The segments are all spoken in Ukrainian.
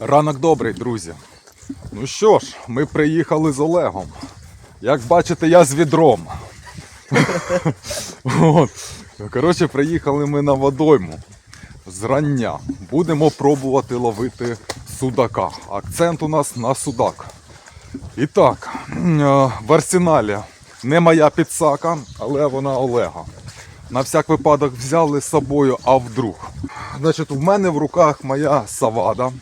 Ранок добрий, друзі. Ну що ж, ми приїхали з Олегом. Як бачите, я з відром. От. Коротше, приїхали ми на водойму зрання. Будемо пробувати ловити судака. Акцент у нас на судак. І так, е, в арсеналі не моя підсака, але вона Олега. На всяк випадок взяли з собою, а вдруг. Значить, в мене в руках моя савада.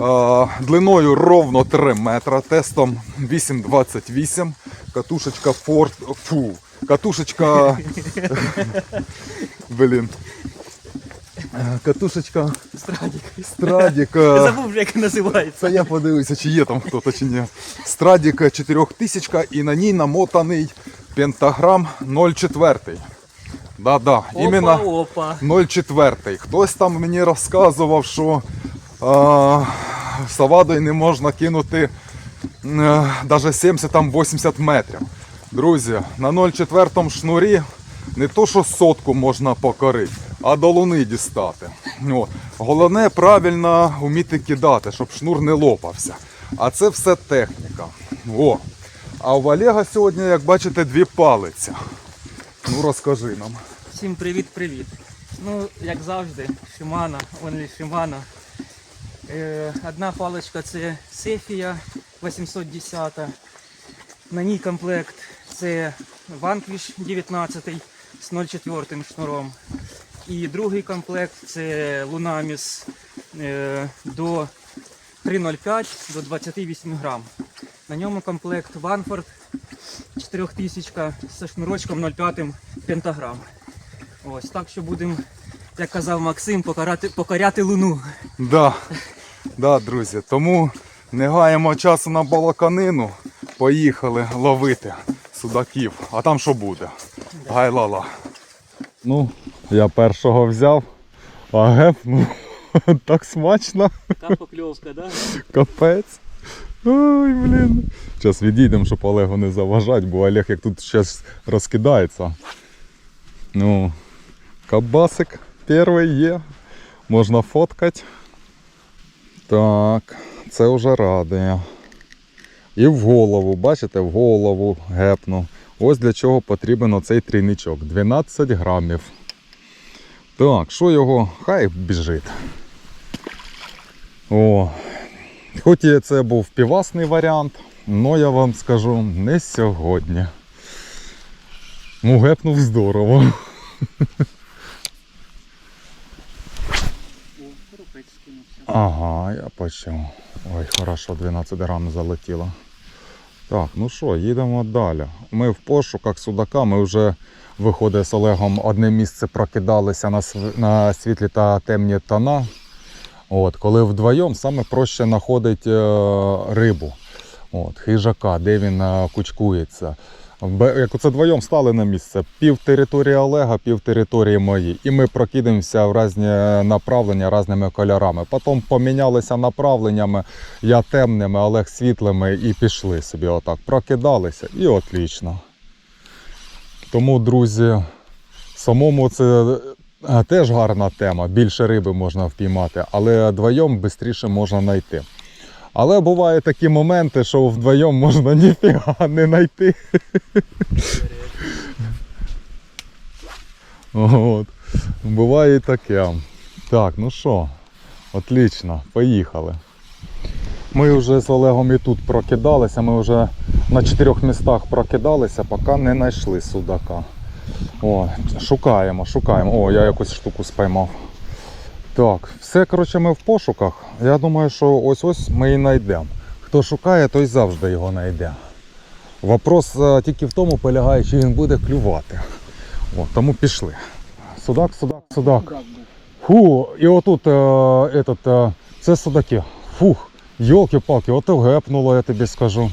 Е, длиною ровно 3 метра, тестом 8,28. Катушечка Ford. Фу. Катушечка. Блін. Е, Катушечка Страдік. Страдік. Я е, забув, як називається. Це я подивився, чи є там хто-то чи ні. Страдік 4000 і на ній намотаний пентаграм 0,4. Да-да, іменно Опа, опа. 0,4. Хтось там мені розказував, що савадою не можна кинути навіть 70-80 метрів. Друзі, на 0,4 шнурі не то, що сотку можна покорити, а до луни дістати. О. Головне правильно вміти кидати, щоб шнур не лопався. А це все техніка. О. А у Олега сьогодні, як бачите, дві палиці. Ну розкажи нам. Всім привіт-привіт. Ну, як завжди, Шимана, Only Shimano. Е, одна паличка це Сефія 810. На ній комплект це Vanquish 19 з 0,4 шнуром. І другий комплект це Lunamis е, до 3,05 до 28 грам. На ньому комплект Ванфорд 4000 зі шнурочком 0,5 пентаграм. Ось так що будемо, як казав Максим, покарати, покоряти луну. Да, да, друзі. Тому не гаємо часу на балаканину. Поїхали ловити судаків. А там що буде? Гай-лала. Ну, я першого взяв, а геп, ну, так смачно. Така покльовка, да? Капець. Ой, блін. Зараз відійдемо, щоб Олегу не заважати, бо Олег як тут зараз розкидається. Ну, кабасик перший є. Можна фоткати. Так, це вже радує. І в голову, бачите, в голову гепну. Ось для чого потрібен оцей трійничок. 12 грамів. Так, що його? Хай біжить. О, Хоч і це був півасний варіант, але я вам скажу не сьогодні. Ну, гепнув здорово. Ага, я почув. Ой, хорошо, 12 грам залетіло. Так, ну що, їдемо далі. Ми в пошуках судака, ми вже виходить з Олегом одне місце прокидалися на, на світлі та темні тона. От, коли вдвоєм саме проще знаходить е, рибу. От, хижака, де він е, кучкується. Як оце вдвоєм стали на місце, пів території Олега, пів території мої. І ми прокидаємося в різні направлення різними кольорами. Потім помінялися направленнями, я темними, Олег світлими, і пішли собі отак. Прокидалися і отлично. Тому, друзі, самому це е, теж гарна тема. Більше риби можна впіймати, але вдвоєм швидше можна знайти. Але бувають такі моменти, що вдвоєм можна ніфіга не знайти. От. Буває і таке. Так, ну що, отлично, поїхали. Ми вже з Олегом і тут прокидалися, ми вже на чотирьох містах прокидалися, поки не знайшли судака. О, шукаємо, шукаємо. О, я якусь штуку спіймав. Так, все, коротше, ми в пошуках. Я думаю, що ось-ось ми і знайдемо. Хто шукає, той завжди його знайде. Вопрос е, тільки в тому полягає, чи він буде клювати. О, тому пішли. Судак, судак, судак. Фу, і отут е, этот, е, це судаки. Фух, йолки-палки, ото гепнуло, я тобі скажу.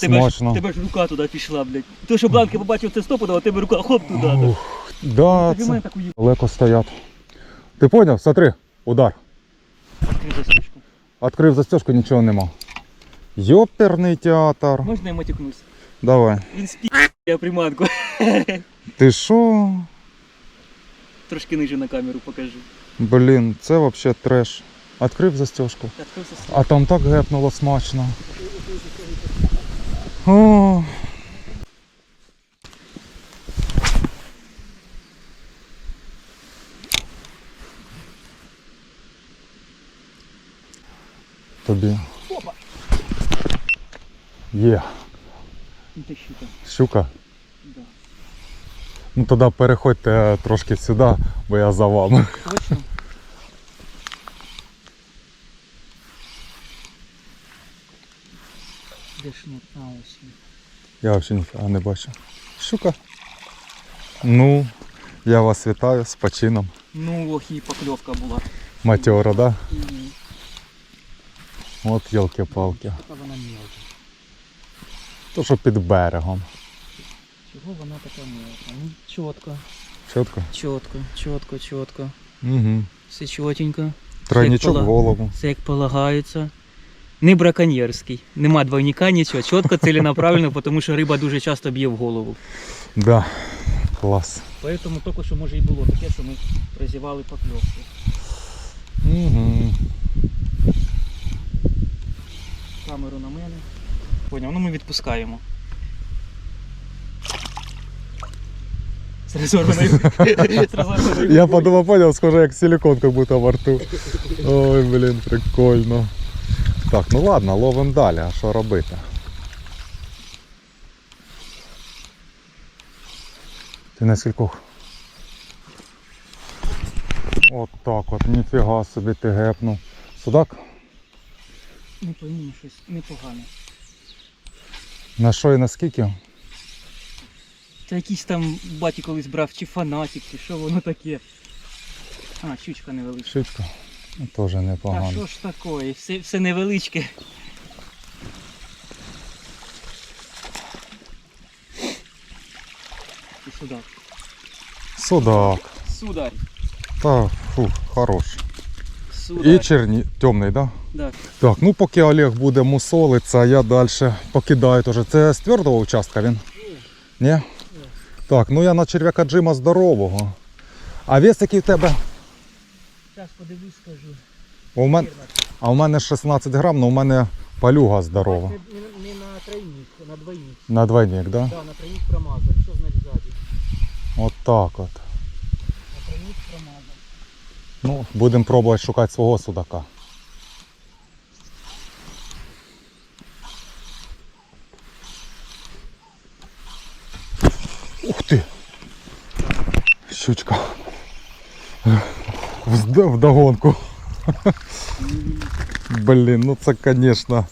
Тебе ж, Смачно. тебе ж рука туди пішла, блядь. То, що бланки побачив, це стопудово, а тебе рука хоп туди. Ух, да, це далеко стоять. Ти поняв? Смотри, удар. Відкрий засічку. Открив застежку, нічого нема. Йоперний театр. Можна я матюкнусь? Давай. Він я приманку. Ти що? Трошки ниже на камеру покажу. Блін, це взагалі треш. Відкрив застежку. Відкрився А там так гепнуло смачно. О. Тобі. Є. Ти щука. Щука. Да. Ну тоді переходьте трошки сюди, бо я за вами. Точно? Де а, ось він. Я взагалі ніфіга не бачу. Щука. Ну, я вас вітаю з почином. Ну, ох, і покльовка була. Матьора, да? І От ялки-палки. Та вона мелка. То що під берегом. Чого вона така мелка? Ну, чітко, Чітко? чітко, чітко, чітко. Угу. Все чотенько. Тройничок в голову. Все як полагається. Не браконьєрський. Нема двойника, нічого. Чітко, ціленаправленно, тому що риба дуже часто б'є в голову. Да. Клас. Поэтому тільки що може і було таке, що ми прозівали покльовки. Угу. Камеру на мене. Поняв, ну ми відпускаємо. Я подумав, понял, схоже, як силикон как будто во рту. Ой, блін, прикольно. Так, ну ладно, ловимо далі, а що робити? Ти на скількох? От так от, ніфіга собі ти гепнув. Судак? Не пойму, щось непогане. На що і на скільки? Та якийсь там баті колись брав, чи фанатик, чи що воно таке. А, щучка невеличка. Щучка? Ну, Теж непогано. що ж такое? Все, все невеличке. І судак. Судак. Сударь. Та, фу, хорош. Сударь. І черні... темний, так? Да? Так. Так, ну поки Олег буде мусолитися, я далі покидаю теж. Це з твердого участка він? Ні? Так, ну я на черв'яка Джима здорового. А вес який в тебе? Зараз подивлюсь, скажу. У мен... А у мене 16 грам, але у мене палюга здорова. Не, не, на тройник, на двойник. На двойник, да? Да, на тройник промазав. Що значить ззаді? От так от. Ну, будемо пробувати шукати свого судака. Ух ти! Щучка. Вдогонку. Блін, ну це, звісно.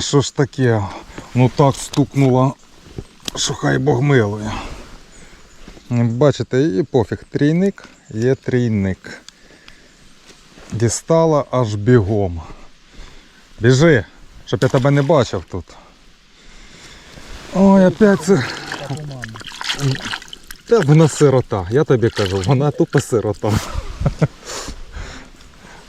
Що ж таке? Ну так стукнуло, що хай Бог милує. Бачите, і пофіг, трійник є трійник. Дістала аж бігом. Біжи, щоб я тебе не бачив тут. Ой, опять це. Та вона сирота, я тобі кажу, вона тупо сирота.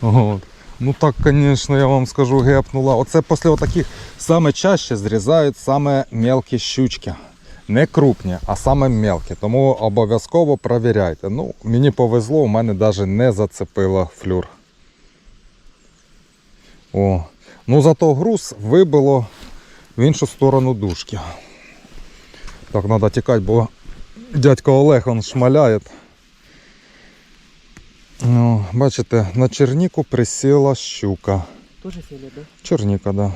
От. Ну так, звісно, я вам скажу, гепнула. Оце після таких саме чаще зрізають саме мелкі щучки. Не крупні, а саме мелкі. Тому обов'язково перевіряйте. Ну, мені повезло, у мене навіть не зацепило флюр. О. Ну зато груз вибило в іншу сторону дужки. Так, треба тікати, бо дядько Олег он шмаляє. Ну, бачите, на черніку присіла щука. Тоже фіолет, да? Черніка, да.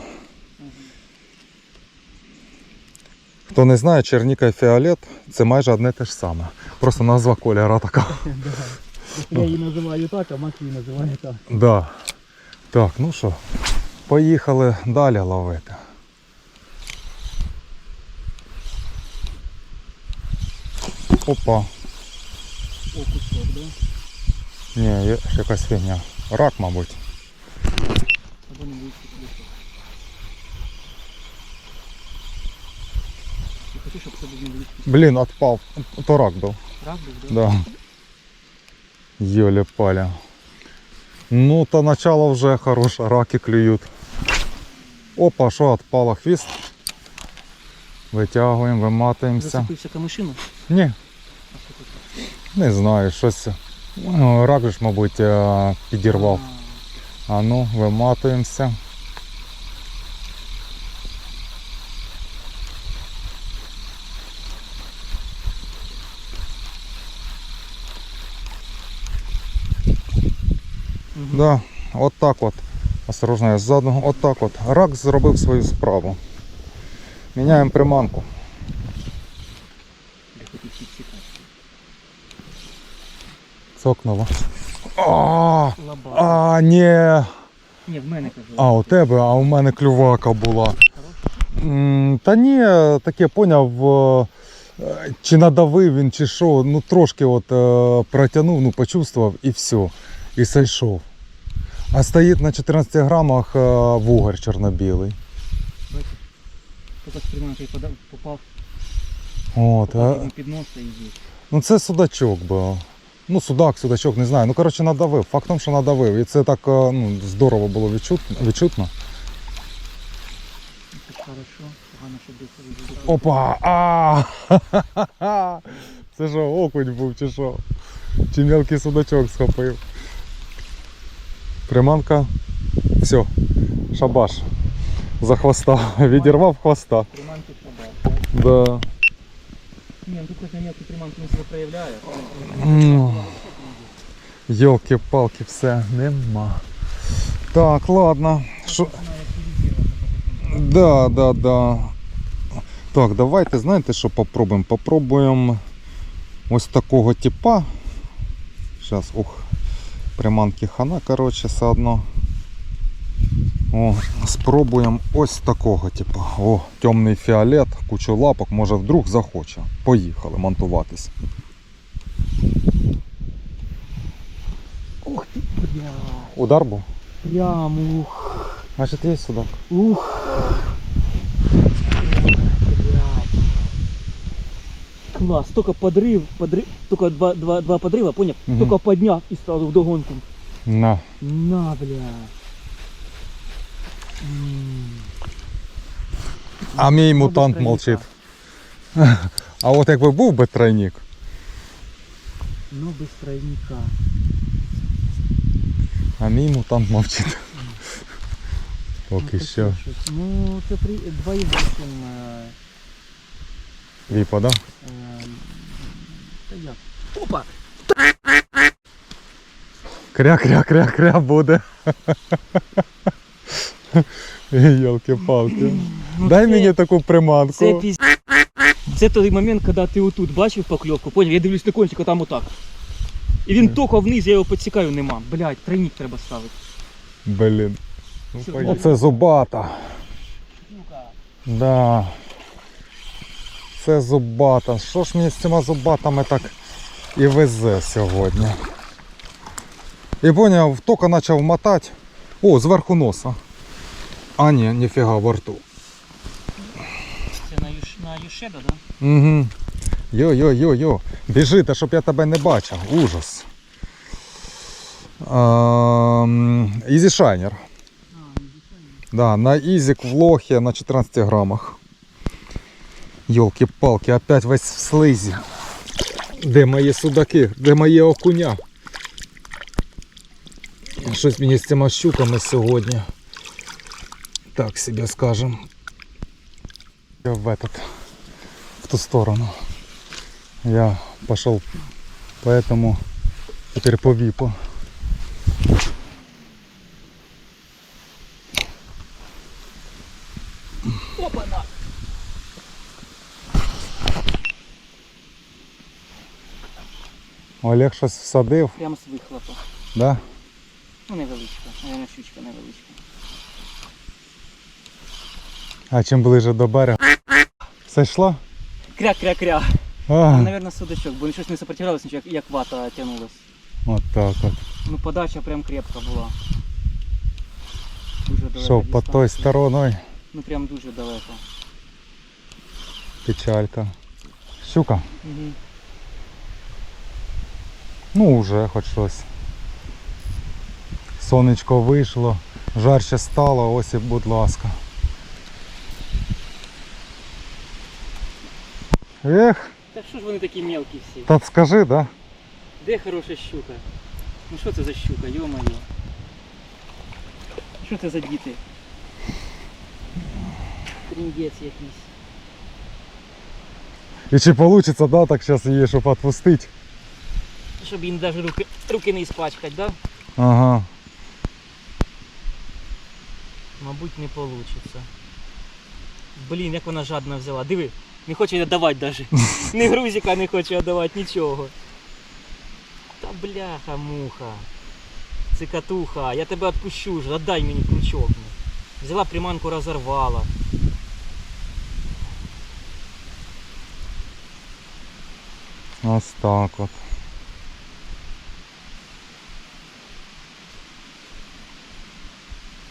Хто не знає, черніка і фіолет це майже одне те ж саме. Просто назва кольора така. Я її називаю так, а Мак її називає так. Да. Так, ну що, поїхали далі ловити. Опа. О, кусок, да? Ні, є якась фігня. Рак, мабуть. Або не вийшло. Я хочу, щоб Блін, отпав. То рак був. рак був, да? Да. Йоля паля. Ну, то начало вже хороше, раки клюють. Опа, що отпало хвіст. Витягуємо, виматуємося. Зацепився камишину? Ні, не знаю, щось Ну, Рак ж, мабуть, е, підірвав. А ну, виматуємося. Мгм. Да, от так от. Осторожно, я ззаду. От так от. Рак зробив свою справу. Міняємо приманку. Цокнуло. А, а, ні. Ні, в мене кажу. А, у тебе, а у мене клювака була. Та ні, таке поняв, е, чи надавив він, чи що, ну трошки от е, протягнув, ну почувствував і все. І зайшов. А стоїть на 14 грамах е, вугор чорно-білий. Попав, От, попав а, під носа і є. ну це судачок був. Ну, судак, судачок, не знаю. Ну, коротше, надавив. Факт в тому, що надавив. І це так е, ну, здорово було відчутно. відчутно. Опа! А! Це що, окунь був чи що? Чи мелкий судачок схопив? Приманка. Все. Шабаш. За хвоста. Відірвав хвоста. Приманки шабаш. Да. Ні, ну тут просто мелкі приманки не себе проявляє. Ну. Йолки-палки, все, нема. Так, ладно. Що? Да, да, да. Так, давайте, знаєте, що попробуємо? Попробуємо ось такого типа. Зараз, ух, приманки хана, коротше, все одно. О, спробуємо ось такого типа. О, темний фіолет, кучу лапок, може вдруг захоче. Поїхали монтуватись. Ух ти, бля. Удар був? Прям ух. Значить, є судак. Ух. Блядь. Класс, только подрыв, подрыв, только два, два, два подрыва, понял? Мгм. Только поднял и сразу в догонку. На. На, бля. М. А мій Ну, мутант без мовчить. тройника. А от якби був би тройник, Ну, без тройника. а мій мутант мовчить. Поки Ну, що. таке щось. Ну, це при 2,8. е, Віпа, да? е, Та як? Опа! Кря-кря-кря-кря буде. Йолки-палки. Ну, Дай мені таку приманку. Це піз... Це той момент, коли ти отут бачив покльовку, поняв? Я дивлюсь на кончик, а там отак. І він тільки вниз, я його підсікаю, нема. Блять, тройник треба ставити. Блін. Все, Оце зубата. Да. Це зубата. Що ж мені з цими зубатами так і везе сьогодні? І поняв, тільки почав мотати. О, зверху носа. А ні, ніфіга во рту. Це на, юш... на Юшеда, да? Угу. Йо-йо-йо-йо. Біжи, та щоб я тебе не бачив. Ужас. Ізі Шайнер. Да, на Ізік в лохі на 14 грамах. Йолки-палки, опять весь в слизі. Де мої судаки? Де мої окуня? Щось мені з цими щуками сьогодні. Так собі скажем. В этот, в ту сторону. Я пошел поэтому теперь по випу. Олег щось всадив, Прямо з вихлопа. да? Ну, невеличка, наверное, щучка невеличка. А чим ближе до берега. Все йшло? Кря-кря-кря. А, Наверное, судачок, бо щось не сопротивлялось, нічого, як, вата тягнулась. от так от. Ну, подача прям крепка була. Дуже далеко. Що по той стороною Ну, прям дуже далеко. печалька. Щука. Угу. Ну вже хоч щось. Сонечко вийшло, жарче стало, ось і будь ласка. Ех, Так що ж вони такі мелкі всі? та скажи, да? Де хороша щука? Ну що це за щука, йо-моє? Що це за діти? Тріндець якийсь. І чи вийде, да, так зараз її, щоб відпустити? Щоб їм навіть руки, руки не іспачкать, да? Ага. Мабуть, не вийде. Блін, як вона жадно взяла. Диви, не хоче віддавати навіть. Ні грузика не хоче віддавати, нічого. Та бляха, муха. Цикатуха, я тебе відпущу ж, отдай мені крючок. Взяла приманку, розорвала. Ось так от.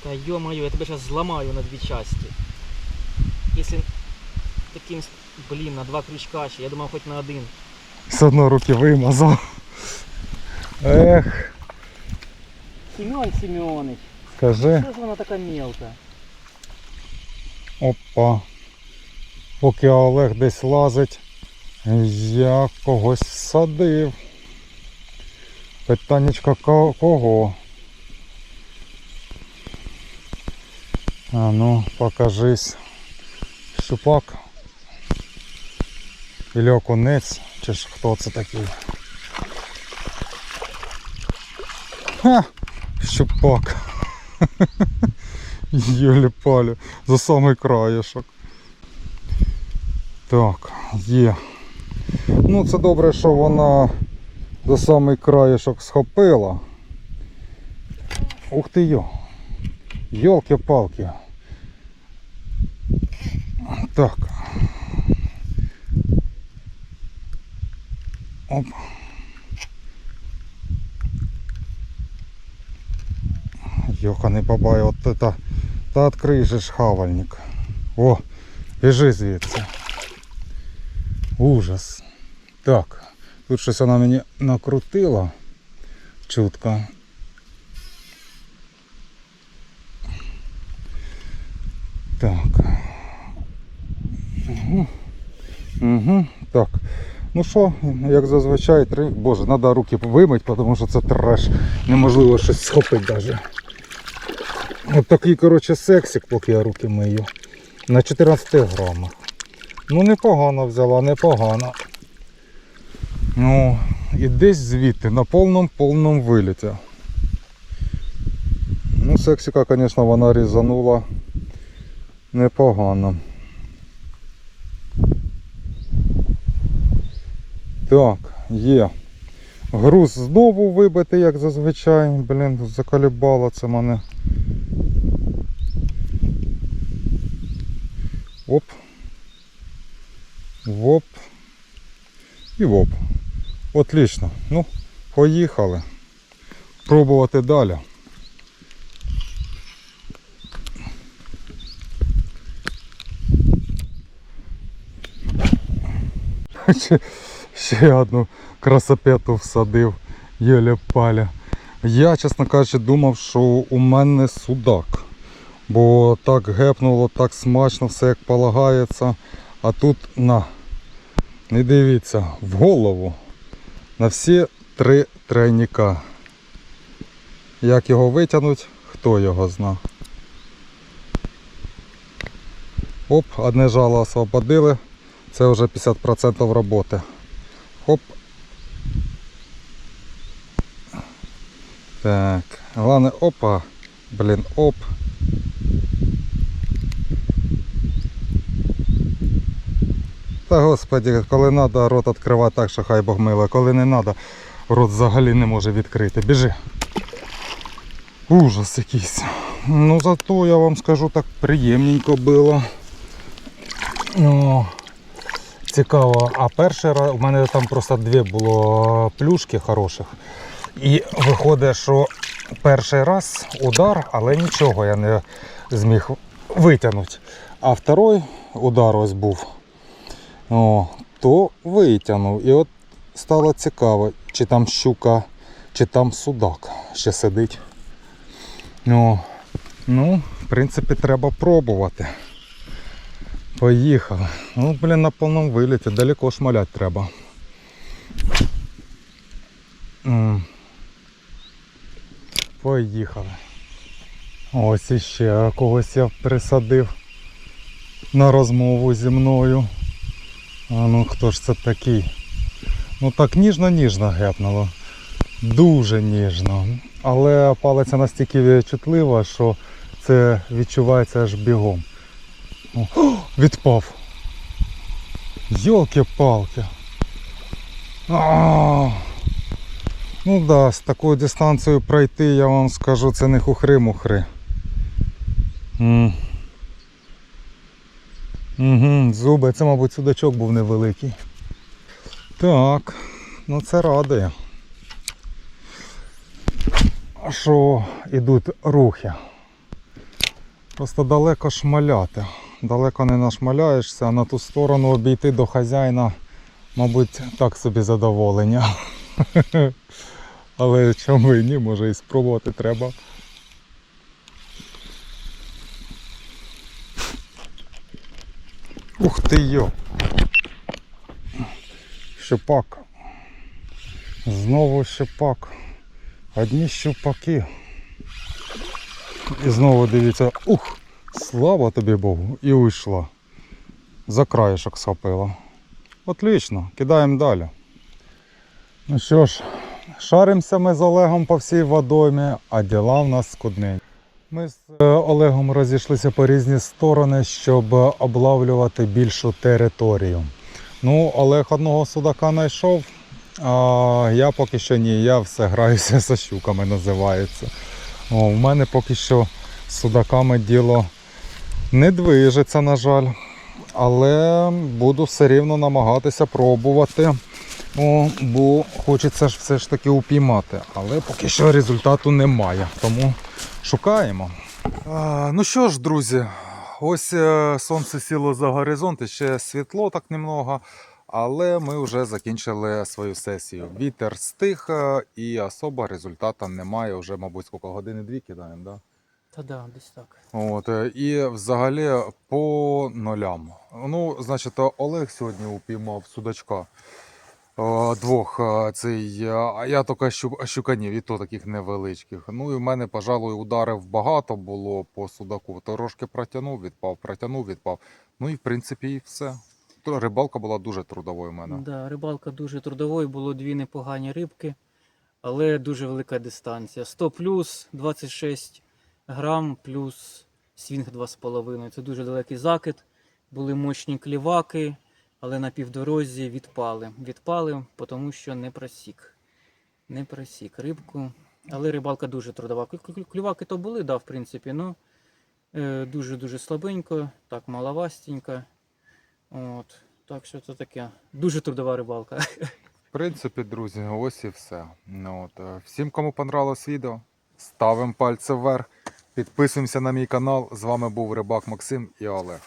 Та ё-моё, я тебе сейчас зломаю на дві части. Если таким, блин, на два крючка ще, я думав хоч на один. Все одно руки вимазав. Ех, Семен Семенович, скажи. що ж вона така мелка? Опа. Поки Олег десь лазить, я когось садив. Питаннячка ко- кого? А ну, покажись. Щупак. Или окунець, чи ж хто це такий? Ха! Щупак. Юлі палі. За самий краєшок. Так, є. Ну це добре, що вона за самий краєшок схопила. Ух ти йо. Йолки-палки. Так. Оп. Йоханий бабай, от это. Та відкрий же ж хавальник. О, біжи звідси. Ужас. Так, тут щось вона мені накрутила чутко. Так. Угу. Угу. Так. Ну що, як зазвичай, три. Боже, треба руки вимити, тому що це треш. Неможливо щось схопити навіть. От такий, коротше, сексик, поки я руки мию. На 14 грамах. Ну непогано взяла, непогано. Ну, і десь звідти, на повному повному виліті. Ну, сексика, звісно, вона різанула непогано. Так, є. Груз знову вибитий, як зазвичай. Блін, заколебало це мене. Оп. Воп. І воп. Отлично. Ну, поїхали. Пробувати далі. Ще, ще одну красопету всадив. Єля паля. Я, чесно кажучи, думав, що у мене судак. Бо так гепнуло, так смачно, все як полагається. А тут на. Не дивіться, в голову. На всі три тройника. Як його витягнуть, хто його зна. Оп, одне жало освободили. Це вже 50% роботи. Хоп. Так, головне, опа. Блін, оп. Та господі, коли треба, рот відкривати так, що хай Бог мило. Коли не треба, рот взагалі не може відкрити. Біжи. Ужас якийсь. Ну зато я вам скажу так приємненько було. О, цікаво. А перший раз у мене там просто дві було плюшки хороших. І виходить, що перший раз удар, але нічого я не зміг витягнути. А второй удар ось був. О, то витягнув. І от стало цікаво, чи там щука, чи там судак ще сидить. О, ну, в принципі, треба пробувати. Поїхали. Ну, блін, на повному виліті, далеко шмалять треба. Поїхали. Ось іще когось я присадив на розмову зі мною. А ну хто ж це такий? Ну так ніжно-ніжно гепнуло. Дуже ніжно. Але палиця настільки чутлива, що це відчувається аж бігом. О, відпав. Йолки-палки. Ну да, з такою дистанцією пройти, я вам скажу, це не хухри-мухри. Угу, зуби, це, мабуть, судачок був невеликий. Так, ну це радує. А Що ідуть рухи. Просто далеко шмаляти. Далеко не нашмаляєшся, а на ту сторону обійти до хазяїна, мабуть, так собі задоволення. Але чому і ні, може і спробувати треба. Ух ти йо! Щупак. Знову щупак. Одні щупаки. І знову дивіться, ух! Слава тобі Богу! І уйшла. За краєшок схопила. Отлично, кидаємо далі. Ну що ж, шаримося ми з Олегом по всій водоймі, а діла в нас скудні. Ми з е, Олегом розійшлися по різні сторони, щоб облавлювати більшу територію. Ну, Олег одного судака знайшов, а я поки що ні, я все граюся за щуками, називається. О, у мене поки що з судаками діло не движеться, на жаль. Але буду все рівно намагатися пробувати. О, бо хочеться ж все ж таки упіймати. Але поки що результату немає. Тому шукаємо. А, ну що ж, друзі, ось е, сонце сіло за горизонт, і ще світло так немного. Але ми вже закінчили свою сесію. Вітер стих е, і особо результату немає. Вже, мабуть, скільки години-дві кидаємо, да? Та да, десь так. От, е, і взагалі по нулям. Ну, значить, Олег сьогодні упіймав судачка. е, Двох е, цей, а я тільки щу- щуканів, і то таких невеличких. Ну і в мене, пожалуй, ударів багато було по судаку. Трошки протягнув, відпав, протягнув, відпав. Ну і в принципі і все. То Рибалка була дуже трудовою в мене. Да, рибалка дуже трудовою, було дві непогані рибки, але дуже велика дистанція. 100 плюс 26 грам плюс свінг 2,5. Це дуже далекий закид. Були мощні кліваки, але на півдорозі відпали. Відпали, тому що не просік. Не просік рибку. Але рибалка дуже трудова. Клюваки то були, да, в принципі, ну е, дуже-дуже слабенько, так маловастенько. От. Так що це таке. Дуже трудова рибалка. В принципі, друзі, ось і все. Ну, от, е, всім, кому понравилось відео, ставимо пальці вверх, підписуємося на мій канал. З вами був Рибак Максим і Олег.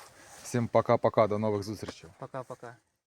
Всім пока-пока, до нових зустрічей. Пока-пока.